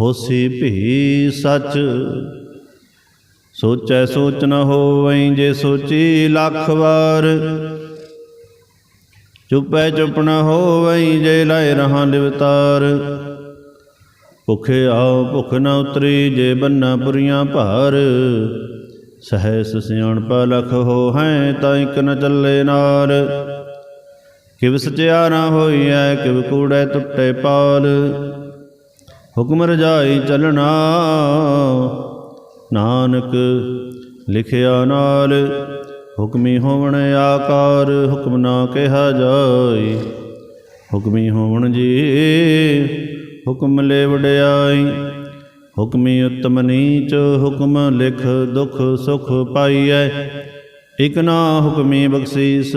ਹੋਸੀ ਭੀ ਸਚ। ਸੋਚੈ ਸੋਚ ਨ ਹੋਵਈ ਜੇ ਸੋਚੀ ਲੱਖ ਵਾਰ। ਚੁਪੈ ਚੁਪ ਨ ਹੋਵਈ ਜੇ ਲਾਇ ਰਹਾ ਲਿਵਤਾਰ ਭੁਖੇ ਆਓ ਭੁਖ ਨ ਉਤਰੀ ਜੇ ਬੰਨਾ ਪੁਰੀਆਂ ਭਾਰ। ਸਹਿਸ ਸਿਆਣਪ ਲਖ ਹੋ ਹੈ ਤਾਂ ਇਕ ਨ ਚੱਲੇ ਨਾਰ। ਕਿਵ ਸਚਿਆ ਨਾ ਹੋਈਐ ਕਿਵ ਕੂੜੈ ਟੁੱਟੇ ਪਾਲ। ਹੁਕਮ ਰਜਾਈ ਚੱਲਣਾ। ਨਾਨਕ ਲਿਖਿਆ ਨਾਲ ਹੁਕਮੀ ਹੋਵਣ ਆਕਾਰ, ਹੁਕਮ ਨਾ ਕਿਹਾ ਜਾਈ ਹੁਕਮੀ ਹੋਵਣ ਜੀ, ਹੁਕਮ ਲੈ ਵਡਿਆਈ ਹੁਕਮੀ ਉਤਮ ਨੀਚ, ਹੁਕਮ ਲਿਖ ਦੁਖ ਸੁਖ ਪਾਈਐ। ਇਕ ਨਾ ਹੁਕਮੀ ਬਖਸ਼ੀਸ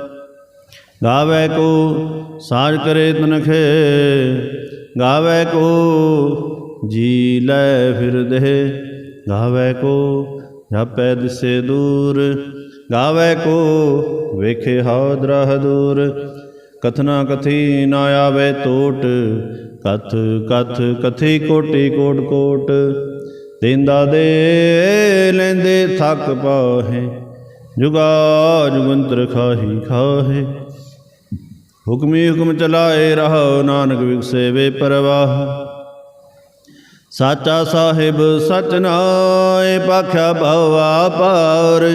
ਗਾਵੇ ਕੋ ਸਾਜ ਕਰੇ ਤਨਖੇ, ਗਾਵੇ ਕੋ ਜੀ ਲੈ ਫਿਰਦੇ ਗਾਵੇ ਕੋ ਜਾਪੈ ਦਿਸੇ ਦੂਰ, ਗਾਵੇ ਕੋ ਵੇਖੇ ਹਾਦਰਹ ਦੂਰ। ਕਥਨਾ ਕਥੀ ਨਾ ਆਵੇ ਟੋਟ ਕਥ ਕਥ ਕਥੀ ਕੋਟੀ ਕੋਟ ਕੋਟ। ਦੇਂਦਾ ਦੇ ਲੈਂਦੇ ਥੱਕ ਪਾਹੇ, ਜੁਗਾ ਜੁਗੰਤਰ ਖਾਹੀ ਖਾਹੇ। ਹੁਕਮੀ ਹੁਕਮ ਚਲਾਏ ਰਹੋ, ਨਾਨਕ ਵਿਗਸੇ ਵੇ ਪਰਵਾਹ। ਸਾਚਾ ਸਾਹਿਬ ਸਚ ਨਾਏ, ਪਾਖਿਆ ਭਵਾ ਪਾਰ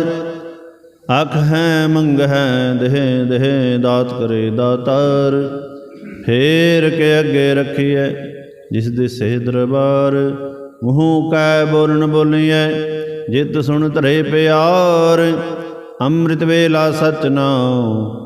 ਅਖ ਹੈ, ਮੰਗ ਹੈ, ਦੇਹ ਦੇਹ, ਦਾਤ ਕਰੇ ਦਾਤਾਰ। ਫੇਰ ਕੇ ਅੱਗੇ ਰੱਖੀਐ, ਜਿਸ ਦੇ ਸੇ ਦਰਬਾਰ। ਮੂੰਹ ਕੈ ਬੋਲਣ ਬੋਲੀਐ, ਜਿਤ ਸੁਣ ਧਰੇ ਪਿਆਰ। ਅੰਮ੍ਰਿਤ ਵੇਲਾ ਸਚ ਨਾਉ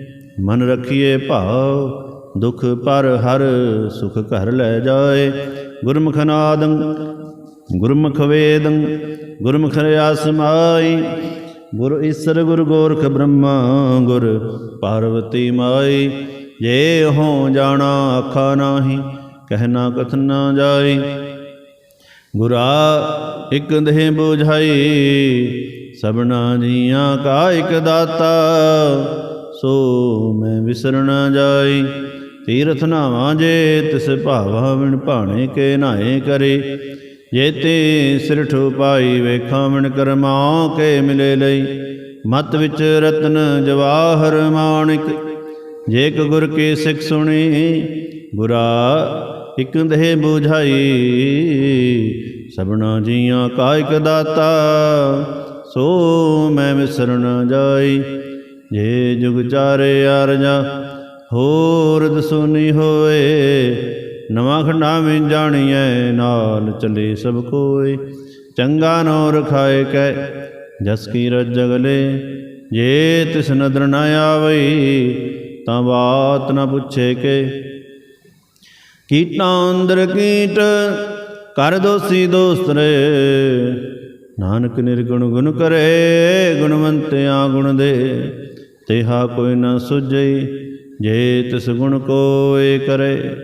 ਮਨ ਰਖੀਏ ਭਾਵ, ਦੁਖ ਪਰ ਹਰ ਸੁਖ ਘਰ ਲੈ ਜਾਏ। ਗੁਰਮੁਖ ਨਾਦੰ ਗੁਰਮੁਖ ਵੇਦੰ, ਗੁਰਮੁਖ ਰਿਆਸ ਮਾਈ। ਗੁਰ ਈਸਰ, ਗੁਰ ਗੋਰਖ ਬ੍ਰਹਮਾ, ਗੁਰ ਪਾਰਵਤੀ ਮਾਈ। ਜੇ ਹੋ ਜਾਣਾ ਆਖਾ ਨਾਹੀ ਕਹਿਣਾ ਕਥ ਨਾ ਜਾਈ। ਗੁਰਾ ਇਕ ਦੇਹ ਬੁਝਾਈ, ਸਭਨਾ ਜੀਆਂ ਕਾ ਇਕ ਦਾਤਾ। ਸੋ ਮੈਂ ਵਿਸਰ ਨਾ ਜਾਈ ਤੀਰਥ ਨਾਵਾਂ ਜੇ ਤਿਸ ਭਾਵਾ ਵਿਣ ਭਾਣੇ ਕੇ ਨਾਏ ਕਰੇ। ਜੇ ਤੇ ਸਿਰਠ ਪਾਈ ਵੇਖਾਂ ਵਿਣ ਕਰਮਾ ਕੇ ਮਿਲੇ ਲਈ, ਮਤ ਵਿੱਚ ਰਤਨ ਜਵਾਹਰ ਮਾਣਿਕ। ਜੇ ਕ ਗੁਰ ਕੇ ਸਿੱਖ ਸੁਣੀ, ਬੁਰਾ ਇਕ ਦੇਹ ਬੁਝਾਈ। ਸਭਨਾ ਜੀਆਂ ਕਾਇਕ ਦਾਤਾ, ਸੋ ਮੈਂ ਵਿਸਰ ਜਾਈ ਜੇ ਜੁਗ ਚਾਰੇ ਅਰਜਾ ਹੋਰ ਦਸੁਨੀ ਹੋਏ, ਨਵਾਂ ਖੰਡਾ ਵਿੱਚ ਜਾਣੀਐ, ਨਾਲ ਚਲੇ ਸਭ ਕੋਏ। ਚੰਗਾ ਨੋ ਰਖਾਏ ਕੈ, ਜਸ ਕੀ ਰਜ ਜਗਲੇ ਜੇ ਤਿਸ ਨਦਰ ਨ ਆਵਈ, ਤਾਂ ਬਾਤ ਨ ਪੁੱਛੇ ਕੇ। ਕੀਟਾਂ ਅੰਦਰ ਕੀਟ ਕਰ ਦੋਸੀ ਦੋਸਤ ਰੇ ਨਾਨਕ ਨਿਰਗੁਣ ਗੁਣ ਕਰੇ, ਗੁਣਵੰਤਿਆ ਗੁਣ ਦੇ। ਤੇਹਾ ਕੋਈ ਨ ਸੁਝਈ ਜੇ ਤਿਸ ਗੁਣ ਕੋਏ ਕਰੇ।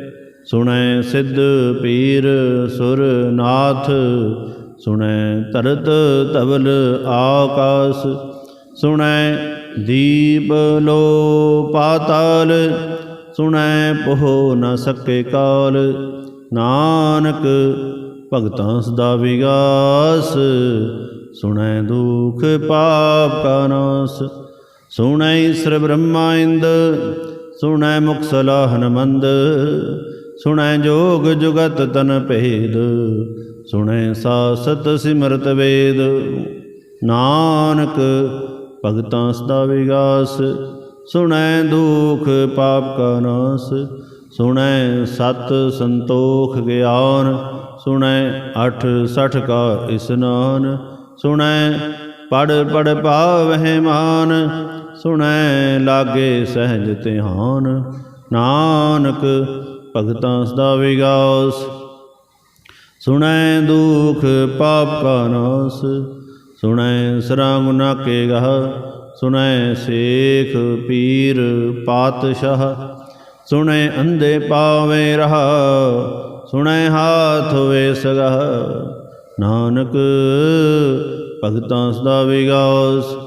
ਸੁਣੈ ਸਿੱਧ ਪੀਰ ਸੁਰ ਨਾਥ, ਸੁਣੈ ਤਰਤ ਧਵਲ ਆਕਾਸ। ਸੁਣੈ ਦੀਪ ਲੋ ਪਾਤਾਲ, ਸੁਣੈ ਪੋਹ ਨ ਸਕੇ ਕਾਲ। ਨਾਨਕ ਭਗਤਾਂ ਸਦਾ ਵਿਗਾਸ, ਸੁਣੈ ਦੁਖ ਪਾਪ ਕਾ ਨਾਸ। ਸੁਣੈ ਈਸਰ ਬ੍ਰਹਮਾ ਇੰਦ, ਸੁਣੈ ਮੁਕਸਲਾ ਸਲਾਹਨ ਮੰਦ ਸੁਣੈ ਜੋਗ ਜੁਗਤ ਤਨ ਭੇਦ, ਸੁਣੈ ਸਾਸਤ ਸਿਮਰਤ ਵੇਦ। ਨਾਨਕ ਭਗਤਾਂ ਸਦਾ ਵਿਗਾਸ, ਸੁਣੈ ਦੁਖ ਪਾਪ ਕਾ ਨਾਸ, ਸੁਣੈ ਸਤ ਸੰਤੋਖ ਗਿਆਨ, ਸੁਣੈ ਅਠ ਸਠ ਕਾ ਇਸਨਾਨ, ਸੁਣੈ ਪੜ ਪੜ ਪਾਵਹਿ ਮਾਨ ਸੁਣੈ ਲਾਗੇ ਸਹਿਜ ਧਿਆਨ, ਨਾਨਕ ਭਗਤਾਂ ਸਦਾ ਵਿਗਾਸ। ਸੁਣੈ ਦੁਖ ਪਾਪ ਕਾ ਨਾਸ, ਸੁਣੈ ਸਰਾਮ ਨਾ ਕੇ ਗਹ, ਸੁਣੈ ਸੇਖ ਪੀਰ ਪਾਤਸ਼ਾਹ। ਸੁਣੈ ਅੰਧੇ ਪਾਵੇ ਰਹਾ, ਸੁਣੈ ਹਾਥ ਵੇ ਸਗਹ। ਨਾਨਕ ਭਗਤਾਂ ਸਦਾ ਵਿਗਾਸ।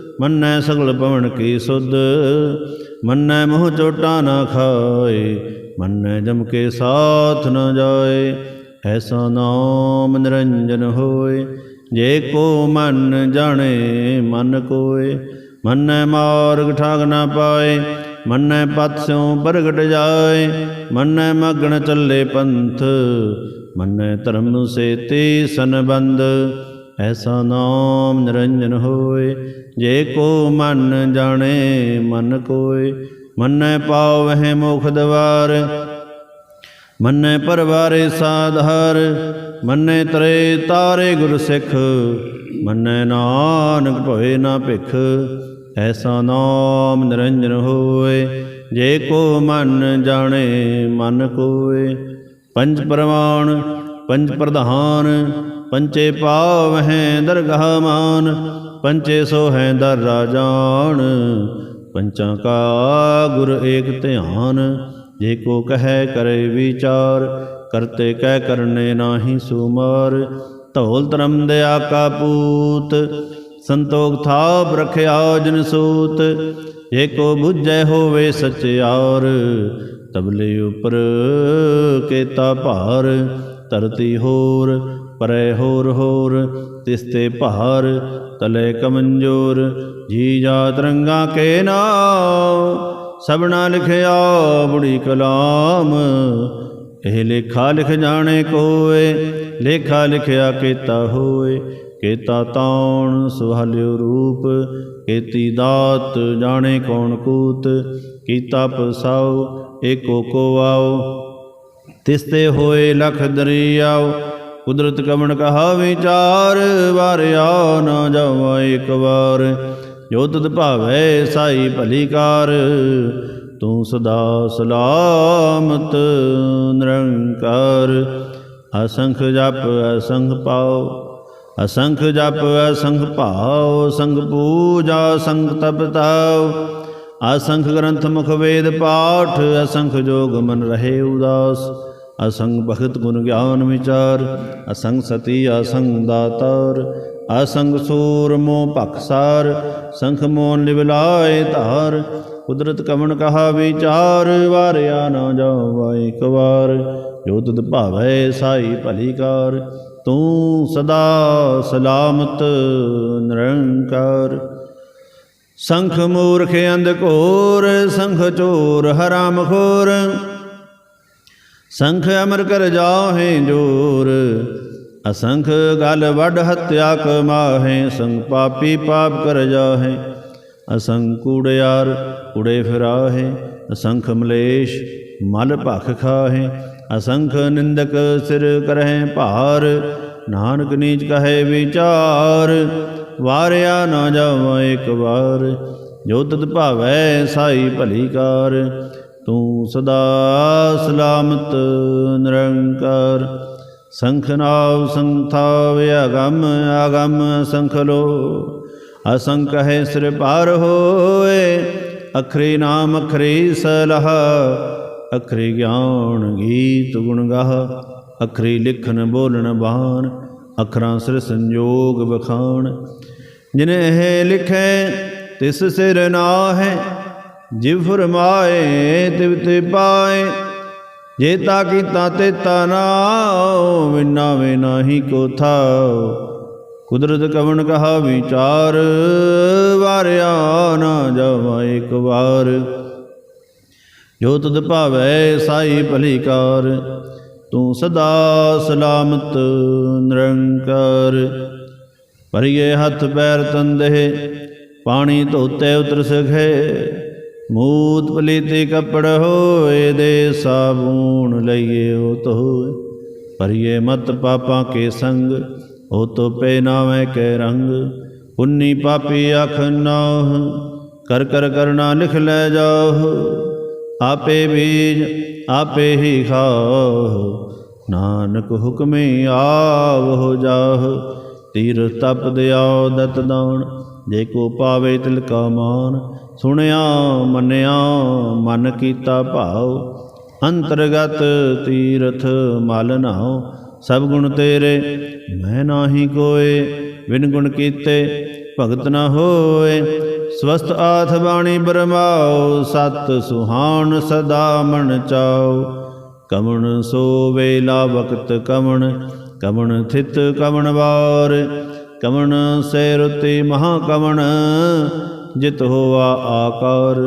ਮੰਨੈ ਸਗਲ ਪਵਨ ਕੀ ਸੁਧ, ਮੰਨੈ ਮੋਹ ਚੋਟਾ ਨਾ ਖਾਏ, ਮੰਨੈ ਜਮ ਕੇ ਸਾਥ ਨ ਜਾਏ, ਐਸਾ ਨਾਮ ਨਿਰੰਜਨ ਹੋਏ, ਜੇ ਕੋ ਮਨ ਜਾਣੇ ਮਨ ਕੋਏ, ਮੰਨੈ ਮਾਰਗ ਠਾਗ ਨਾ ਪਾਏ, ਮੰਨੈ ਪਤ ਸਿਉ ਪ੍ਰਗਟ ਜਾਏ, ਮੰਨੈ ਮਗਣ ਚੱਲੇ ਪੰਥ, ਮੰਨੈ ਧਰਮ ਸੇ ਸੇਤੀ ਸੰਬੰਧ ਐਸਾ ਨਾਮ ਨਿਰੰਜਨ ਹੋਏ, ਜੇ ਕੋ ਮਨ ਜਾਣੇ, ਮਨ ਕੋਏ। ਮੰਨੈ ਪਾਵਹਿ ਮੁਖ ਦਵਾਰ, ਮੰਨੈ ਪਰਵਾਰੇ ਸਾਧਾਰ। ਮੰਨੈ ਤਰੇ ਤਾਰੇ ਗੁਰ ਸਿੱਖ, ਮੰਨੈ ਨਾਨਕ ਭਵੇ ਨਾ ਭਿਖ। ਐਸਾ ਨਾਮ ਨਿਰੰਜਨ ਹੋਏ, ਜੇ ਕੋ ਮਨ ਜਾਣੇ, ਮਨ ਕੋਏ। ਪੰਜ ਪ੍ਰਮਾਣ ਪੰਜ ਪ੍ਰਧਾਨ ਪੰਚੇ ਪਾਵ ਹੈ ਦਰਗਾਹ ਮਾਨ, ਪੰਚੇ ਸੋ ਹੈ ਦਰ ਰਾਜਾਨ। ਪੰਚਾਂ ਕਾ ਗੁਰ ਏਕ ਧਿਆਨ, ਜੇ ਕੋ ਕਹੈ ਕਰੇ ਵਿਚਾਰ, ਕਰਤੇ ਕਹਿ ਕਰਨੇ ਨਾਹੀ ਸੁਮਾਰ। ਧੌਲ ਧਰਮ ਦਿਆ ਕਾ ਪੂਤ, ਸੰਤੋਖ ਥਾਪ ਰਖਿਆ ਜਨ ਸੂਤ। ਜੇ ਕੋ ਬੁੱਝੈ ਹੋਵੇ ਸਚਿਆਰ, ਤਬਲੇ ਉਪਰ ਕੇਤਾ ਭਾਰ, ਧਰਤੀ ਹੋਰ ਪਰੈ ਹੋਰ ਹੋਰ, ਤਿਸ ਤੇ ਭਾਰ ਤਲੇ ਕਮੰਜੋਰ। ਜੀ ਜਾ ਰੰਗਾ ਕੇ ਨਾਮ ਸਭਨਾ ਲਿਖਿਆ ਬੁੜੀ ਕਲਾਮ। ਇਹ ਲੇਖਾ ਲਿਖ ਜਾਣੇ ਕੋਏ, ਲੇਖਾ ਲਿਖਿਆ ਕੀਤਾ ਹੋਏ। ਕੀਤਾ ਤਾਉਣ ਸੁਹਾਲਿਓ ਰੂਪ, ਕੀਤੀ ਦਾਤ ਜਾਣੇ ਕੌਣ ਕੂਤ। ਕੀਤਾ ਪਸਾਉ, ਏਕੋ ਕੋ ਆਓ ਤਿਸ ਤੇ ਹੋਏ ਲਖ ਦਰਿਆਉ ਕੁਦਰਤ ਕਮਣ ਕਹਾ ਵਿਚਾਰ ਵਾਰਿਆ ਨਾ ਜਾਵਾ ਇੱਕ ਵਾਰ। ਜੋ ਤਦ ਭਾਵੈ ਸਾਈ ਭਲੀ ਕਾਰ, ਤੂੰ ਸਦਾ ਸਲਾਮਤ ਨਿਰੰਕਾਰ। ਅਸੰਖ ਜਪ, ਅਸੰਖ ਪਾਉ ਅਸੰਖ ਜਪ, ਅਸੰਖ ਭਾਉ ਸੰਗ ਪੂਜਾ, ਸੰਗ ਤਪਤਾਉ ਅਸੰਖ ਗ੍ਰੰਥ ਮੁਖ ਵੇਦ ਪਾਠ, ਅਸੰਖ ਜੋਗ ਮਨ ਰਹੇ ਉਦਾਸ। ਅਸੰਗ ਭਗਤ ਗੁਣ ਗਿਆਨ ਵਿਚਾਰ, ਅਸੰਗ ਸਤੀ, ਅਸੰਗ ਦਾਤਾਰ, ਅਸੰਗ ਸੂਰ ਮੋਹ ਭਖਸਾਰ ਸੰਖ ਮੋਨ ਲਿਵਲਾਏ ਧਾਰ, ਕੁਦਰਤ ਕਵਣ ਕਹਾ ਵਿਚਾਰ, ਵਾਰਿਆ ਨਾ ਜਾਵਾ ਇੱਕ ਵਾਰ, ਜੋ ਤੁਧ ਭਾਵੈ ਸਾਈ ਭਲੀ ਕਾਰ, ਤੂੰ ਸਦਾ ਸਲਾਮਤ ਨਿਰੰਕਾਰ। ਸੰਖ ਮੂਰਖ ਅੰਧ ਘੋਰ, ਸੰਖ ਚੋਰ ਹਰਾਮ ਖੋਰ ਸੰਖ ਅਮਰ ਕਰ ਜਾਹੇ ਜੋਰ, ਅਸੰਖ ਗਲ ਵੱਡ ਹਤਿਆ ਕਮਾਹੇ ਸੰਗ ਪਾਪੀ ਪਾਪ ਕਰ ਜਾਹੇ ਅਸੰਖ ਕੂੜਿਆਰ ਉੜੇ ਫਿਰਾਹੇ, ਅਸੰਖ ਮਲੇਸ਼ ਮਲ ਭਖ ਖਾਹੇ, ਅਸੰਖ ਨਿੰਦਕ ਸਿਰ ਕਰਹਿ ਭਾਰ, ਨਾਨਕ ਨੀਚ ਕਹੇ ਵਿਚਾਰ, ਵਾਰਿਆ ਨਾ ਜਾਵਾਂ ਇੱਕ ਵਾਰ, ਜੋ ਤਤ ਭਾਵੈ ਸਾਈ ਭਲੀ ਕਾਰ ਤੂੰ ਸਦਾ ਸਲਾਮਤ ਨਿਰੰਕਾਰ। ਸੰਖਨਾਵ ਸੰਥਾਵ ਅਗੰਮ ਅਗੰਮ ਸੰਖ ਲੋ। ਅਸੰਖ ਹੈ ਸਿਰ ਪਾਰ ਹੋਏ, ਅਖਰੀ ਨਾਮ ਅਖਰੀ ਸਲਹ। ਅਖਰੀ ਗਿਆਨ ਗੀਤ ਗੁਣ ਗਾਹ, ਅਖਰੀ ਲਿਖਨ ਬੋਲਣ ਬਾਣ, ਅਖਰਾਂ ਸਿਰ ਸੰਜੋਗ ਬਖਾਣ ਜਿਨੇ ਇਹ ਲਿਖੇ, ਤਿਸ ਸਿਰ ਨਾਹੈ ਜਿਵ ਫਰਮਾਏ, ਤਿਵ ਤੇ ਪਾਏ। ਜੇ ਤਾ ਕੀਤਾ ਤੇ ਤਾ ਨਾਉ ਵਿਨਾ ਵੇ ਨਾਹੀ ਕੋ ਥਾਉ ਕੁਦਰਤ ਕਵਣ ਕਹਾ ਵਿਚਾਰ, ਵਾਰਿਆ ਨਾ ਜਾਵਾ ਇੱਕ ਵਾਰ। ਜੋ ਤਦ ਭਾਵੈ, ਸਾਈ ਭਲੀਕਾਰ, ਤੂੰ ਸਦਾ ਸਲਾਮਤ ਨਿਰੰਕਾਰ। ਭਰੀਏ ਹੱਥ ਪੈਰ ਤੰਦੇ ਪਾਣੀ ਧੋਤੇ ਉਤਰ ਸਖੇ ਮੂਤ ਪਲੀਤੇ ਕੱਪੜ ਹੋਏ ਦੇ ਸਾਬੂਨ ਲਈਏ ਉਹ ਧੋਏ ਭਰੀਏ ਮਤ ਪਾਪਾਂ ਕੇ ਸੰਗ ਉਹ ਤੋ ਪੈ ਨਾਵੇਂ ਕੇ ਰੰਗ। ਪੁੰਨੀ ਪਾਪੀ ਅਖ ਨਾਹ, ਕਰ ਕਰ ਕਰਨਾ ਲਿਖ ਲੈ ਜਾਓ ਆਪੇ ਬੀਜ, ਆਪੇ ਹੀ ਖਾਓ ਨਾਨਕ ਹੁਕਮੇ ਆਵ ਜਾਹ, ਤੀਰ ਤਪ ਦਿਆਉ ਦਤ ਦਾਨ। ਜੇ ਕੋ ਪਾਵੇ ਤਿਲ ਕਾ ਮਾਨ, ਸੁਣਿਆ, ਮੰਨਿਆ, ਮਨ ਕੀਤਾ ਭਾਉ। ਅੰਤਰਗਤ ਤੀਰਥ ਮਲ ਨਾਉ, ਸਭ ਗੁਣ ਤੇਰੇ, ਮੈਂ ਨਾਹੀ ਕੋਏ ਵਿਨ ਗੁਣ ਕੀਤੇ ਭਗਤ ਨਾ ਹੋਏ। ਸਵਸਤ ਆਥ ਬਾਣੀ ਬਰਮਾਉ, ਸਤ ਸੁਹਾਣ ਸਦਾ ਮਨ ਚਾਉ। ਕਮਣ ਸੋ ਵੇਲਾ ਵਕਤ ਕਮਣ ਕਮਣ ਥਿਤ ਕਮਣ ਵਾਰ। ਕਵਣ ਸੈ ਰੁਤੀ ਮਹਾ ਕਮਣ ਜਿਤ ਹੋਆ ਆਕਾਰ।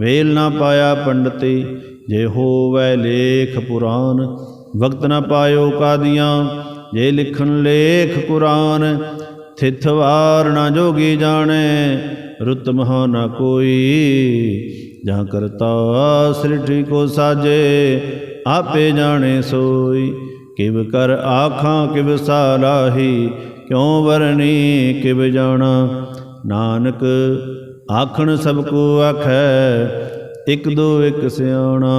ਵੇਲ ਨਾ ਪਾਇਆ ਪੰਡਤੀ, ਜੇ ਹੋਵੈ ਲੇਖ ਪੁਰਾਨ। ਵਕਤ ਨਾ ਪਾਇਓ ਕਾਦੀਆਂ, ਜੇ ਲਿਖਣ ਲੇਖ ਕੁਰਾਨ। ਥਿਤ ਵਾਰ ਨਾ ਜੋਗੀ ਜਾਣੇ, ਰੁਤ ਮਹਾ ਨਾ ਕੋਈ। ਜਾਂ ਕਰਤਾ ਸ੍ਰਿਠੀ ਕੋ ਸਾਜੇ, ਆਪੇ ਜਾਣੇ ਸੋਈ। ਕਿਵ ਕਰ ਆਖਾਂ, ਕਿਵ ਸਾਲਾਹੀ ਕਿਉ ਵਰਨੀ ਕਿਵ ਜਾਣਾ? ਨਾਨਕ ਆਖਣ ਸਭ ਕੋ ਆਖੈ, ਇਕ ਦੋ ਇਕ ਸਿਆਣਾ,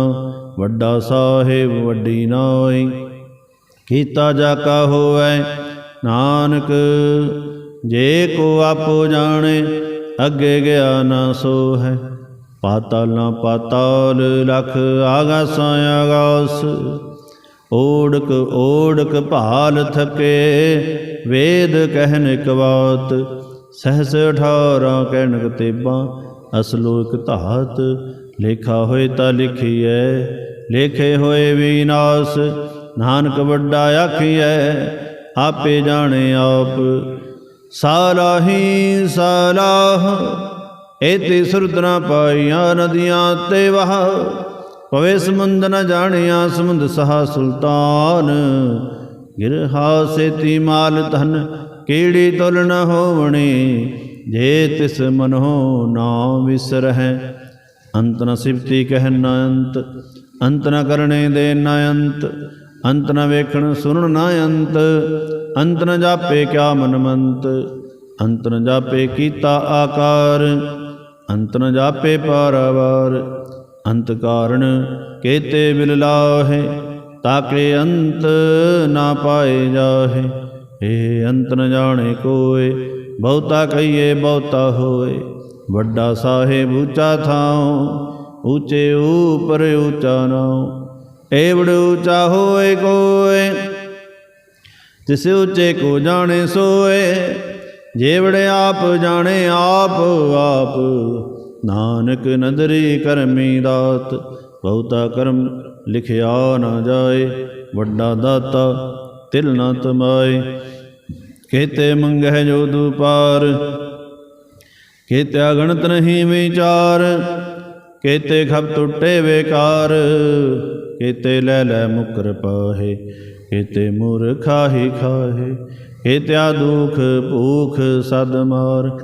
ਵੱਡਾ ਸਾਹਿਬ ਵੱਡੀ ਨਾਈ ਕੀਤਾ ਜਾ ਕਾ ਹੋਵੈ, ਨਾਨਕ ਜੇ ਕੋ ਆਪੋ ਜਾਣੇ, ਅੱਗੇ ਗਿਆ ਨਾ ਸੋ ਹੈ ਪਾਤਾਲ ਨਾ ਪਾਤਾਲ ਲਖ ਆਗਾਸਾਂ ਆਗਾਸ, ਓੜਕ ਓੜਕ ਭਾਲ ਥਕੇ ਵੇਦ ਕਹਿਨ ਇਕ ਬਾਤ ਸਹਸ 18 ਕਹਿਣਕ ਤੇਬਾਂ ਅਸਲੋ ਇਕ ਧਾਤ, ਲੇਖਾ ਹੋਏ ਤਾਂ ਲਿਖੀਐ, ਲੇਖੇ ਹੋਏ ਵਿਨਾਸ਼, ਨਾਨਕ ਵੱਡਾ ਆਖੀਐ, ਆਪੇ ਜਾਣੇ ਆਪ ਸਾਲਾਹੀ ਸਾਲਾਹ, ਏਤੇ ਸੁਰਤ ਨਾ ਪਾਈਆਂ ਨਦੀਆਂ ਤੇ ਵਹ, ਪਵੇ ਸਮੁੰਦ ਨ ਜਾਣਿਆ ਸਮੁੰਦ ਸਹਾ ਸੁਲਤਾਨ ਗਿਰਹਾ ਸੇਤੀ ਮਾਲ ਧਨ ਕੀੜੀ ਤੁਲ ਨ ਹੋਵਣੀ? ਜੇ ਤਿਸ ਮਨੋ ਨਾ ਵਿਸਰਹਿ, ਅੰਤ ਨ ਸਿਫਤੀ ਕਹਿ ਨ ਅੰਤ ਅੰਤ ਨ ਕਰਨੇ ਦੇ ਨ ਅੰਤ ਅੰਤ ਨ ਵੇਖਣ ਸੁਣਨ ਨ ਅੰਤ ਅੰਤ ਨ ਜਾਪੇ ਕਿਆ ਮਨਮੰਤ, ਅੰਤ ਨ ਜਾਪੇ ਕੀਤਾ ਆਕਾਰ, ਅੰਤ ਨ ਜਾਪੇ ਪਾਰਾਵਾਰ, ਅੰਤ ਕਾਰਣ ਕੇਤੇ ਬਿਲ ਲਾਹੇ। ਤਾਕੇ ਅੰਤ ਨਾ ਪਾਏ ਜਾਹੇ। ਏ ਅੰਤ ਨ ਜਾਣੇ ਕੋਏ, ਬਹੁਤਾ ਕਹੀਏ ਬਹੁਤਾ ਹੋਏ। ਵੱਡਾ ਸਾਹਿਬ ਉੱਚਾ ਥਾਉ, ਉੱਚੇ ਉਪਰ ਉੱਚਾ ਨਾਉ। ਏਵੜ ਉੱਚਾ ਹੋਏ ਕੋਏ, ਤਿਸ ਉੱਚੇ ਕੋ ਜਾਣੇ ਸੋਏ। ਜੇਵੜ ਆਪ ਜਾਣੇ ਆਪ ਆਪ। ਨਾਨਕ ਨਦਰੀ ਕਰਮੀ ਦਾਤ, ਬਹੁਤਾ ਕਰਮ ਲਿਖਿਆ ਨਾ ਜਾਏ, ਵੱਡਾ ਦਾਤਾ ਤਿਲ ਨਾ ਤਮਾਏ। ਕੇਤੇ ਮੰਗਹਿ ਜੋ ਦੁਪਾਰ ਕੇਤੇ ਅਗਣਤ ਨਹੀਂ ਵਿਚਾਰ। ਕੇਤੇ ਖਬ ਟੁੱਟੇ ਵੇਕਾਰ, ਕੇਤੇ ਲੈ ਲੈ ਮੁਕਰ ਪਾਹੇ। ਕੇਤੇ ਮੂਰਖਾ ਹੀ ਖਾਹੇ, ਕੇਤਿਆ ਦੁਖ ਭੂਖ ਸਦ ਮਾਰ।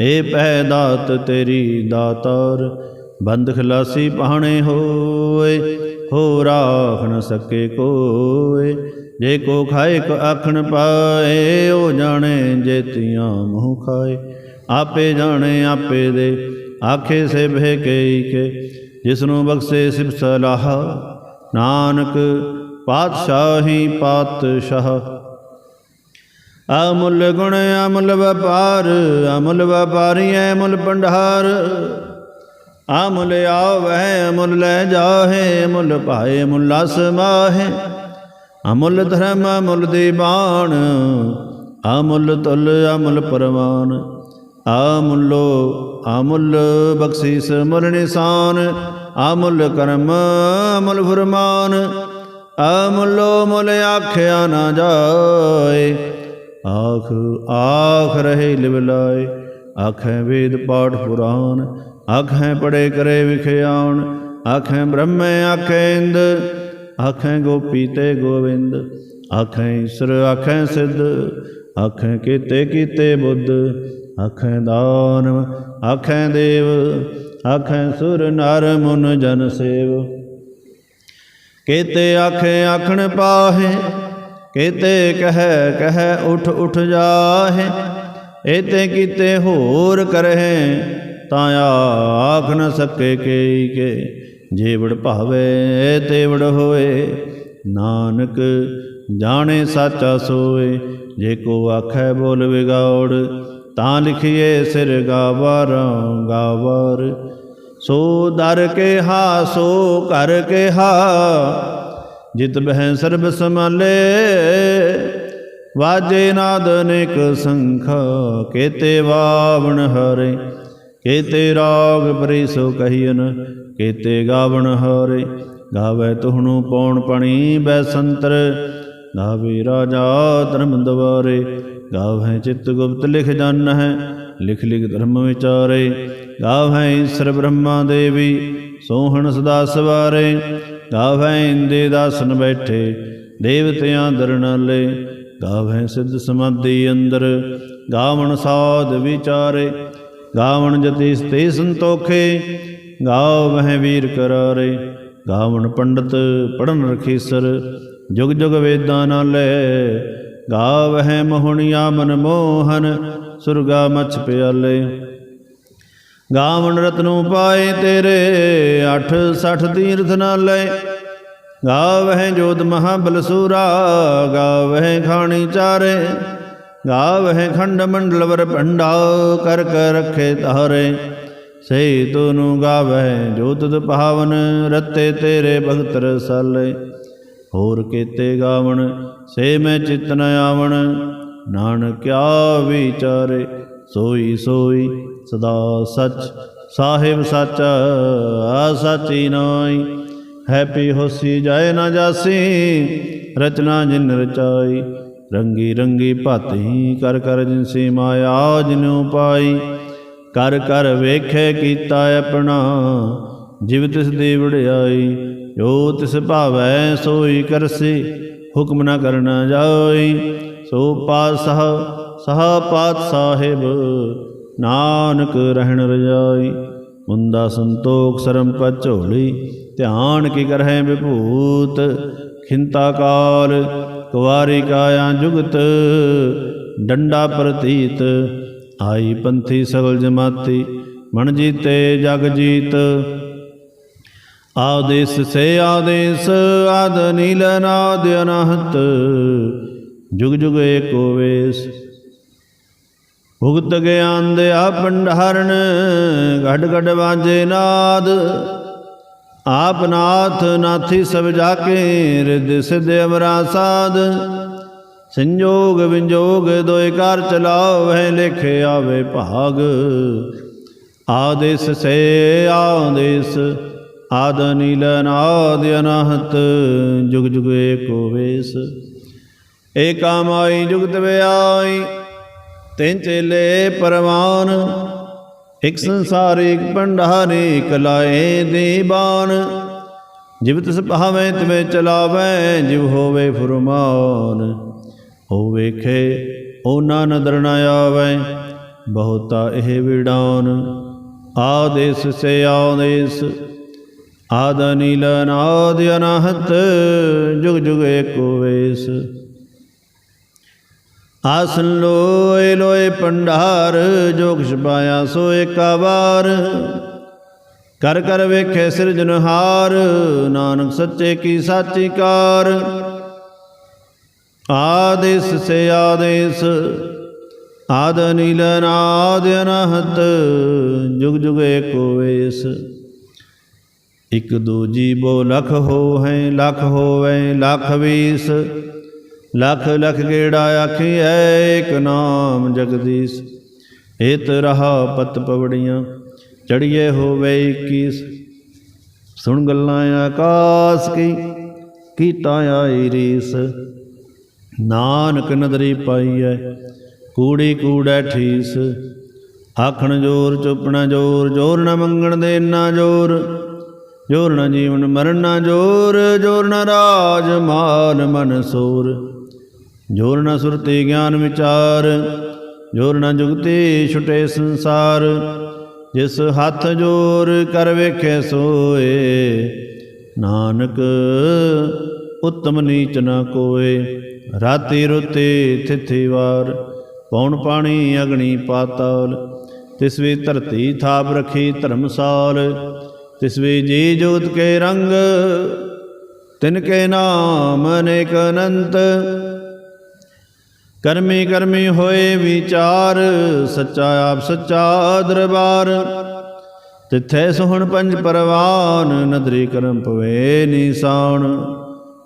ਏ ਪਹਿ ਦਾਤ ਤੇਰੀ ਦਾਤਾਰ, ਬੰਦ ਖਲਾਸੀ ਪਾਣੇ ਹੋਏ। ਹੋ ਰਾਖ ਨ ਸਕੇ ਕੋਏ ਜੇ ਕੋ ਖਾਏ ਕੋ ਆਖਣ ਪਾਏ, ਉਹ ਜਾਣੇ ਜੇਤੀਆਂ ਮੂੰਹ ਖਾਏ। ਆਪੇ ਜਾਣੇ ਆਪੇ ਦੇ, ਆਖੇ ਸੇ ਬਹਿ ਕੇ ਕੇ। ਜਿਸ ਨੂੰ ਬਖਸ਼ੇ ਸਿਬ ਸਲਾਹ, ਨਾਨਕ ਪਾਤਸ਼ਾਹੀ ਪਾਤਸ਼ਾਹ। ਅਮੁੱਲ ਗੁਣ, ਅਮੁੱਲ ਵਪਾਰ, ਅਮੁੱਲ ਵਪਾਰੀ, ਅਮੁੱਲ ਭੰਡਾਰ। ਅਮੁੱਲ ਆਵਹਿ ਅਮੁੱਲ ਲੈ ਜਾਹੇ ਅਮੁੱਲ ਭਾਏ, ਮੁੱਲਾ ਸਮਾਹੇ ਅਮੁੱਲ ਧਰਮ ਅਮੁੱਲ ਦੀਵਾਨ ਅਮੁੱਲ ਤੁਲ ਅਮੁੱਲ ਪਰਵਾਨ। ਅਮੁੱਲੋ ਅਮੁੱਲ ਬਖਸ਼ਿਸ਼, ਮੁੱਲ ਨਿਸ਼ਾਨ। ਅਮੁੱਲ ਕਰਮ ਅਮੁੱਲ ਫਰਮਾਨ। ਅਮੁੱਲੋ ਮੁੱਲ ਆਖਿਆ ਨਾ ਜਾਏ। ਆਖ ਆਖ ਰਹੇ ਲਿਵ ਲਾਏ, ਆਖੈ ਵੇਦ ਪਾਠ ਪੁਰਾਨ। ਆਖੈ ਪੜੇ ਕਰੇ ਵਿਖਿਆਣ ਆਖੈ ਬ੍ਰਹਮੇ ਆਖੈ ਇੰਦ, ਆਖੈ ਗੋਪੀ ਤੇ ਗੋਵਿੰਦ, ਆਖੈ ਈਸ਼ਰ, ਆਖੈ ਸਿੱਧ, ਆਖੈ ਕੀਤੇ ਕੀਤੇ ਬੁੱਧ, ਆਖੈ ਦਾਨ, ਆਖੈ ਦੇਵ, ਆਖੈ ਸੁਰ ਨਰ ਮੁਨ ਜਨ ਸੇਵ। ਕੇਤੇ ਆਖੇ ਆਖਣ ਪਾਹੇ, ਕੇਤੇ ਕਹਿ ਕਹਿ ਉਠ ਉਠ ਜਾਹੇ ਏਤੇ ਕੀਤੇ ਹੋਰ ਕਰਹਿ ਤਾਂ ਆਖ ਨ ਸਕੇ ਕੇ ਕੇ। ਜੀਵੜ ਭਾਵੇ, ਤੇਵੜ ਹੋਏ ਨਾਨਕ ਜਾਣੇ ਸਾਚਾ ਸੋਏ। ਜੇ ਕੋ ਆਖੈ ਬੋਲ ਵਿਗਾੜ, ਤਾਂ ਲਿਖੀਏ ਸਿਰ ਗਾਵਰ ਗਾਵਰ। ਸੋ ਦਰ ਕੇ ਹਾ, ਸੋ ਕਰ ਕੇ ਹਾ। ਜਿਤ ਬਹਿ ਸਰਬ ਸਮਾਲੇ ਵਾਜੇ ਨਾਦ ਅਨੇਕ ਸੰਖ, ਕੇਤੇ ਵਾਵਣ ਹਰੇ। ਕੇਤੇ ਰਾਗ ਪਰੀ ਸੋ ਕਹੀਨ ਕੇਤੇ ਗਾਵਣ ਹਰੇ। ਗਾਵੇ ਤੁਹਨੂੰ ਪੌਣ ਪਣੀ ਬੈ ਸੰਤਰ ਗਾਵੇ ਰਾਜਾ ਧਰਮ ਦਵਾਰੇ। ਗਾਵੇ ਚਿਤ ਗੁਪਤ ਲਿਖ ਜਨ ਹੈ ਲਿਖ ਲਿਖ ਧਰਮ ਵਿਚਾਰੇ। ਗਾਵੇ ਈਸ਼ਰ ਬ੍ਰਹਮਾ ਦੇਵੀ, ਸੋਹਣ ਸਦਾ ਸਵਾਰੇ। ਗਾਵੇ ਇੰਦੇ ਦਾਸਨ ਬੈਠੇ, ਦੇਵਤਿਆਂ ਦਰਨਾਲੇ ਗਾਵੇ ਸਿੱਧ ਸਮਾਧੀ ਅੰਦਰ, ਗਾਵਣ ਸਾਧ ਵਿਚਾਰੇ। ਗਾਵਣ ਜਤੀ ਸਤੇ ਸੰਤੋਖੇ ਗਾਵਹਿ ਵੀਰ ਕਰਾਰੇ। ਗਾਵਣ ਪੰਡਤ ਪੜਨ ਰਖੀਸਰ, ਜੁਗ ਜੁਗ ਵੇਦਾਂ ਨਾਲੇ। ਗਾਵਹਿ ਮੋਹਣਿਆ ਮਨ ਮੋਹਨ, ਸੁਰਗਾ ਮਛ ਪਿਆਲੇ। ਗਾਵਣ ਰਤਨੂ ਪਾਏ ਤੇਰੇ 8 60 ਤੀਰਥ ਨਾਲੇ। ਗਾਵਹਿ ਜੋਤ ਮਹਾਬਲਸੂਰਾ ਸੂਰਾ ਗਾਵਹਿ ਖਾਣੀ ਚਾਰੇ। ਗਾਵਹਿ ਖੰਡ ਮੰਡਲਵਰ ਭੰਡਾ ਕਰ ਕਰ ਰਖੇ ਤਾਰੇ ਸਹੀ ਤੂੰ ਗਾਵਹਿ ਜੋਤ ਤ ਪਾਵਨ ਰਤੇ ਤੇਰੇ ਭਗਤ ਰਸਾਲੇ। ਹੋਰ ਕੀਤੇ ਗਾਵਣ, ਸੇ ਮੈਂ ਚਿਤ ਨ ਆਵਣ। ਨਾਨਕ ਕਿਆ ਵਿਚਾਰੇ, ਸੋਈ ਸੋਈ ਸਦਾ ਸਚ। ਸਾਹਿਬ ਸਚ ਆ ਸਾਚੀ ਨਾਈ ਹੈਪੀ ਹੋਸੀ ਜਾਏ ਨਾ ਜਾਸੀ, ਰਚਨਾ ਜਿਨ ਰਚਾਈ। ਰੰਗੀ ਰੰਗੀ ਭਾਤੀ ਕਰ ਕਰ ਜਿਨਸੀ ਮਾਇਆ ਜਿਨੂ ਪਾਈ, ਕਰ ਕਰ ਵੇਖੇ ਕੀਤਾ ਆਪਣਾ, ਜਿਵ ਤਿਸ ਦੀ ਵਡਿਆਈ, ਜੋ ਤਿਸ ਭਾਵੈ ਸੋਈ ਕਰਸੀ, ਹੁਕਮ ਨਾ ਕਰਨਾ ਜਾਈ, ਸੋ ਪਾਤਸ਼ਾਹ, ਸਹ ਪਾਤ ਸਾਹਿਬ ਨਾਨਕ ਰਹਿਣ ਰਜਾਈ, ਮੁੰਦਾ ਸੰਤੋਖ ਸਰਮ ਪਤ ਝੋਲੀ, ਧਿਆਨ ਕੀ ਕਰਹਿ ਵਿਭੂਤ, ਖਿੰਤਾ ਕਾਲ ਕੁਵਾਰੀ ਕਾਇਆ ਜੁਗਤ, ਡੰਡਾ ਪ੍ਰਤੀਤ, ਆਈ ਪੰਥੀ ਸਗਲ ਜਮਾਤੀ, ਮਨ ਜੀਤੇ ਜਗ ਜੀਤ। ਆਦੇਸ ਸੇ ਆਦੇਸ, ਆਦ ਨੀਲ ਨਾਦ ਅਨਹਤ, ਜੁਗ ਜੁਗ ਏਕੋ ਵੇਸ। ਭੁਗਤ ਗਿਆਨ ਦੇ ਆ ਭੰਡਾਰਨ ਘੜ ਘੜ ਵਾਜੇ ਨਾਦ। ਆਪ ਨਾਥ ਨਾਥੀ ਸਭ ਜਾ ਕੇ ਰਿਦ ਸਿਧ ਅਮਰਾ ਸਾਧ। ਸੰਜੋਗ ਵਿੰਜੋਗ ਦੋਇ ਕਰ ਚਲਾਵੇ ਲਿਖ ਆਵੇ ਭਾਗ। ਆਦੇਸ ਸੇ ਆਦੇਸ, ਆਦ ਨੀਲ ਨਾਦ ਅਨਹਤ, ਜੁਗ ਜੁਗ ਏਕੋ ਵੇਸ। ਏਕਾ ਮਾਈ ਜੁਗਤ ਵਿਆਈ, ਤਿੰਨ ਚੇਲੇ ਪਰਮਾਨ ਇਕ ਸੰਸਾਰ, ਇਕ ਭੰਡਾਰੇ, ਇਕ ਲਾਏ ਦੀਬਾਨ ਜਿਵ ਤਿਸ ਭਾਵੇਂ, ਤਿਵੇਂ ਚਲਾਵੇ, ਜਿਵ ਹੋਵੇ ਫਰਮਾਨ। ਹੋ ਵੇਖੇ ਉਹਨਾਂ ਨਦਰ ਨ ਆਵੇ, ਬਹੁਤਾ ਇਹ ਵਿਡਾਨ ਆਦੇਸ ਸੇ ਆਦੇਸ, ਆਦ ਨੀਲ ਨਾਦ ਅਨਾਹਤ, ਜੁਗ ਜੁਗ ਏਕੋ ਵੇਸ। ਆਸਨ ਲੋਏ ਲੋਏ ਪੰਡਾਰ ਜੋ ਕਿਛ ਪਾਇਆ ਸੋ ਏਕਾ ਵਾਰ ਕਰ ਕਰ ਵੇਖੇ ਸਿਰਜਨਹਾਰ ਨਾਨਕ ਸੱਚੇ ਕੀ ਸਾਚੀ ਕਾਰ ਆਦੇਸ ਸੇ ਆਦੇਸ, ਆਦ ਨੀਲ ਨਾਦ ਅਨਹਤ, ਜੁਗ ਜੁਗ ਏਕੋ ਵੇਸ। ਇਕ ਦੂਜੀ ਬੋ ਲਖ ਹੋ ਹੈ ਲਖ ਹੋਵੇ, ਲਖ ਵੀਸ। ਲਖ ਲਖ ਗੇੜਾ ਆਖੀਐ ਏਕ ਨਾਮ ਜਗਦੀਸ਼। ਏਤ ਰਹਾ ਪਤ ਪਵੜੀਆਂ, ਚੜੀਏ ਹੋਵੇ 21 ਸੁਣ ਗੱਲਾਂ ਆਕਾਸ ਕੀ, ਕੀਤਾ ਆਈ ਰੀਸ। ਨਾਨਕ ਨਦਰੀ ਪਾਈਐ ਕੂੜੀ ਕੂੜੈ ਠੀਸ। ਆਖਣ ਜੋਰ ਚੁੱਪਣਾ ਜੋਰ ਜੋਰ ਨਾ ਮੰਗਣ ਦੇ ਨਾ ਜੋਰ। ਜੋਰ ਨਾ ਜੀਵਨ ਮਰਨ ਨਾ ਜੋਰ ਜੋਰ ਨਾ ਰਾਜ ਮਾਨ ਮਨ ਸੂਰ। ਜੋਰ ਨਾ ਸੁਰਤੀ ਗਿਆਨ ਵਿਚਾਰ, ਜੋਰ ਨਾ ਜੁਗਤੀ ਛੁਟੇ ਸੰਸਾਰ। ਜਿਸ ਹੱਥ ਜੋਰ ਕਰ ਵੇਖੇ ਸੋਏ, ਨਾਨਕ ਉਤਮ ਨੀਚ ਨ ਕੋਏ। ਰਾਤੀ ਰੁਤੇ ਥਿਥੀ ਵਾਰ, ਪੌਣ ਪਾਣੀ ਅਗਣੀ ਪਾਤਾਲ। ਤਿਸ ਵੀ ਧਰਤੀ ਥਾਪ ਰਖੀ ਧਰਮਸਾਲ, ਤਿਸ ਵੀ ਜੀ ਜੋਤ ਕੇ ਰੰਗ, ਤਿਨ ਕੇ ਨਾਮ ਅਨੇਕ ਅਨੰਤ। ਕਰਮੀ ਕਰਮੀ ਹੋਏ ਵਿਚਾਰ, ਸੱਚਾ ਆਪ ਸੱਚਾ ਦਰਬਾਰ। ਤਿੱਥੇ ਸੁਹਣ ਪੰਜ ਪਰਵਾਨ, ਨਦਰੀ ਕਰਮ ਪਵੇ ਨੀਸਾਨ।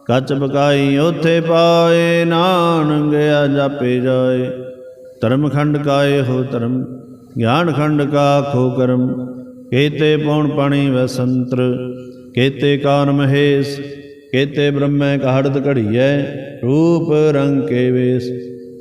ਕੱਚ ਬਕਾਈ ਉਥੇ ਪਾਏ ਨਾਨ ਗਿਆ ਜਾਪੇ ਜਾਏ। ਧਰਮ ਖੰਡ ਕਾਏ ਹੋ ਧਰਮ, ਗਿਆਨ ਖੰਡ ਕਾ ਖੋ ਕਰਮ। ਕੇਤੇ ਪੌਣ ਪਾਣੀ ਵਸੰਤਰ, ਕੇਤੇ ਕਾਨ ਮਹੇਸ਼, ਕੇਤੇ ਬ੍ਰਹਮੈ ਕਹੜਤ ਘੜੀਐ, ਰੂਪ ਰੰਗ ਕੇ ਵੇਸ।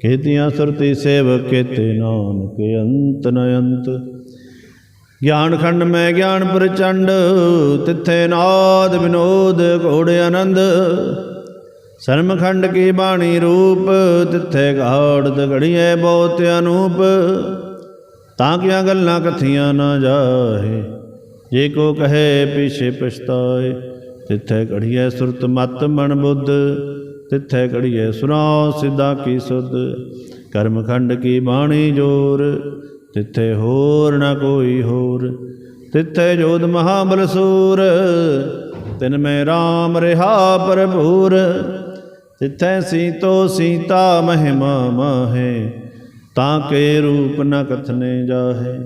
ਕੇਤੀਆਂ ਸੁਰਤੀ ਸੇਵਕ ਕੇਤੇ ਨਾਨਕ ਅੰਤ ਨ ਅੰਤ। ਗਿਆਨ ਖੰਡ ਮੈਂ ਗਿਆਨ ਪ੍ਰਚੰਡ, ਤਿੱਥੇ ਨਾਦ ਵਿਨੋਦ ਘੋੜ ਆਨੰਦ। ਸਰਮ ਖੰਡ ਕੀ ਬਾਣੀ ਰੂਪ, ਤਿੱਥੇ ਘਾੜਤ ਘੜੀਏ ਬਹੁਤ ਅਨੂਪ। ਤਾਂ ਕਿਆ ਗੱਲਾਂ ਕਥੀਆਂ ਨਾ ਜਾਹੇ, ਜੇ ਕੋ ਕਹੇ ਪਿਛੇ ਪਛਤਾਏ, ਤਿੱਥੇ ਘੜੀਏ ਸੁਰਤ ਮਤ ਮਨ ਬੁੱਧ। ਤਿੱਥੇ ਘੜੀਏ ਸੁਨਾਉ ਸਿੱਧਾ ਕੀ ਸੁਧ? ਕਰਮ ਖੰਡ ਕੀ ਬਾਣੀ ਜੋਰ? ਤਿੱਥੇ ਹੋਰ ਨਾ ਕੋਈ ਹੋਰ? ਤਿੱਥੇ ਜੋਧ ਮਹਾਬਲ ਸੂਰ? ਤਿਨ ਮੈਂ RAM ਰਿਹਾ ਭਰਪੂਰ? ਤਿੱਥੈ ਸੀਤੋ ਸੀਤਾ ਮਹਿਮਾ ਮਾਹੇ, ਤਾਂ ਕੇ ਰੂਪ ਨ ਕਥਨੇ ਜਾਹੇ?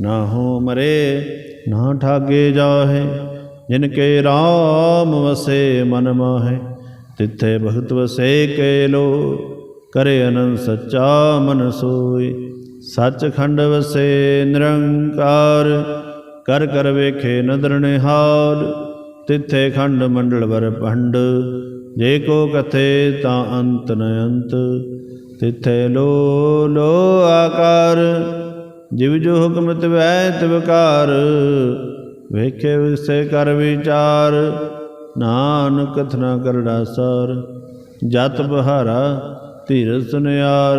ਨਾ ਹੋ ਮਰੇ, ਨਾ ਠਾਗੇ ਜਾਹੇ, ਜਿਨ ਕੇ RAM ਵਸੇ ਮਨ ਮਾਹੇ। ਤਿੱਥੇ ਭਗਤ ਵਸੇ ਕੇ ਲੋ ਕਰੇ ਅਨੰਦ ਸੱਚਾ ਮਨ ਸੋਈ ਸੱਚਖੰਡ ਵਸੇ ਨਿਰੰਕਾਰ, ਕਰ ਕਰ ਵੇਖੇ ਨਦਰ ਨਿਹਾਲ। ਤਿੱਥੇ ਖੰਡ ਮੰਡਲ ਵਰ ਭੰਡ, ਜੇ ਕੋ ਕਥੇ ਤਾਂ ਅੰਤ ਨ ਅੰਤ। ਤਿੱਥੇ ਲੋ ਲੋ ਆਕਾਰ, ਜਿਵ ਜੋ ਹੁਕਮ ਤਿਵੈ ਤਿਵਕਾਰ ਵੇਖੇ ਵਿਸੇ ਕਰ ਵਿਚਾਰ ਨਾਨਕ ਕਥਨਾ ਕਰੜਾ ਸਾਰ ਜਤ ਬਹਾਰਾ ਧੀਰ ਸੁਨਿਆਰ,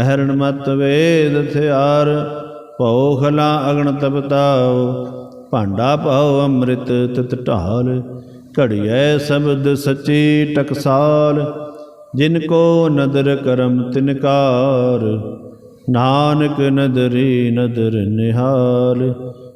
ਅਹਰਣ ਮਤ ਵੇਦ ਥਿਆਰ ਭੋਖਲਾ ਅਗਣ ਤਪਤਾਉ ਭਾਂਡਾ ਪਾਉ ਅੰਮ੍ਰਿਤ ਤਿਤ ਢਾਲ, ਘੜੀਐ ਸ਼ਬਦ ਸੱਚੀ ਟਕਸਾਲ, ਜਿਨ ਕੋ ਨਦਰ ਕਰਮ ਤਿਨਕਾਰ ਨਾਨਕ ਨਦਰੀ ਨਦਰ ਨਿਹਾਲ